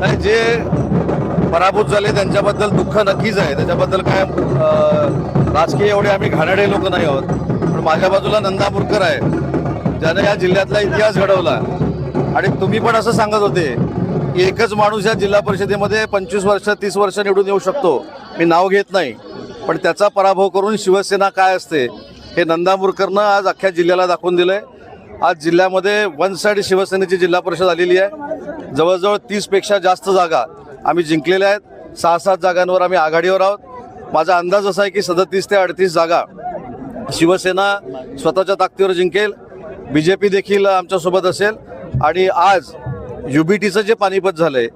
नाही जे पराभूत झाले त्यांच्याबद्दल दुःख नक्कीच आहे. त्याच्याबद्दल काय राजकीय एवढे आम्ही घाणेरडे लोक नाही आहोत. पण माझ्या बाजूला नंदापूरकर आहे. ज्याने या जिल्ह्यातला इतिहास घडवला. आणि तुम्ही पण असं सांगत होते की एकच माणूस या जिल्हा परिषदेमध्ये पंचवीस वर्ष तीस वर्ष निवडून येऊ शकतो. मी नाव घेत नाही. पण त्याचा पराभव करून शिवसेना काय असते हे नंदापूरकरनं आज अख्ख्या जिल्ह्याला दाखवून दिलं आहे आज जिल्ह्यामध्ये वन साईड शिवसेनेची जिल्हा परिषद आलेली आहे. जवळजवळ तीसपेक्षा जास्त जागा आम्ही जिंकलेल्या आहेत. सहा सात जागांवर आम्ही आघाडीवर आहोत. माझा अंदाज असा आहे की सदतीस ते अडतीस जागा शिवसेना स्वतःच्या ताकदीवर जिंकेल. बी जे पी देखील आमच्यासोबत असेल. आणि आज यू बी टीचं जे पानिपत झालं आहे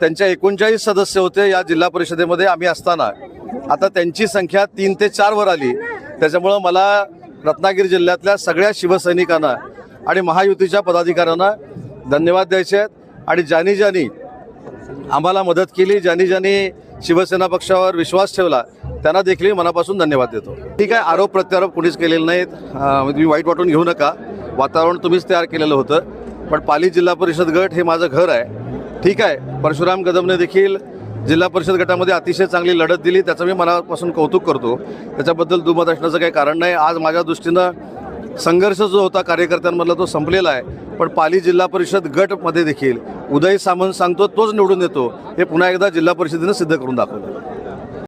त्यांच्या एकोणचाळीस सदस्य होते या जिल्हा परिषदेमध्ये आम्ही असताना. आता त्यांची संख्या तीन ते चारवर आली. त्याच्यामुळं मला रत्नागिरी जिल्ह्यातल्या सगळ्या शिवसैनिकांना आणि महायुतीच्या पदाधिकाऱ्यांना धन्यवाद द्यायचे आहेत. आणि ज्यांनी ज्यांनी आम्हाला मदत केली ज्यांनी ज्यांनी शिवसेना पक्षावर विश्वास ठेवला त्यांना देखील मनापासून धन्यवाद देतो. ठीक आहे आरोप प्रत्यारोप कुणीच केलेले नाहीत. तुम्ही वाईट वाटून घेऊ नका. वातावरण तुम्हीच तयार केलेलं होतं. पण पाली जिल्हा परिषद गट हे माझं घर आहे. ठीक आहे परशुराम कदमने देखील जिल्हा परिषद गटामध्ये अतिशय चांगली लढत दिली. त्याचं मी मनापासून कौतुक करतो. त्याच्याबद्दल दुमत असण्याचं काही कारण नाही. आज माझ्या दृष्टीनं संघर्ष जो होता कार्यकर्त्यांमधला तो संपलेला आहे. पण पाली जिल्हा परिषद गटमध्ये देखील उदय सामंत सांगतो तोच निवडून येतो हे पुन्हा एकदा जिल्हा परिषदेनं सिद्ध करून दाखवलं.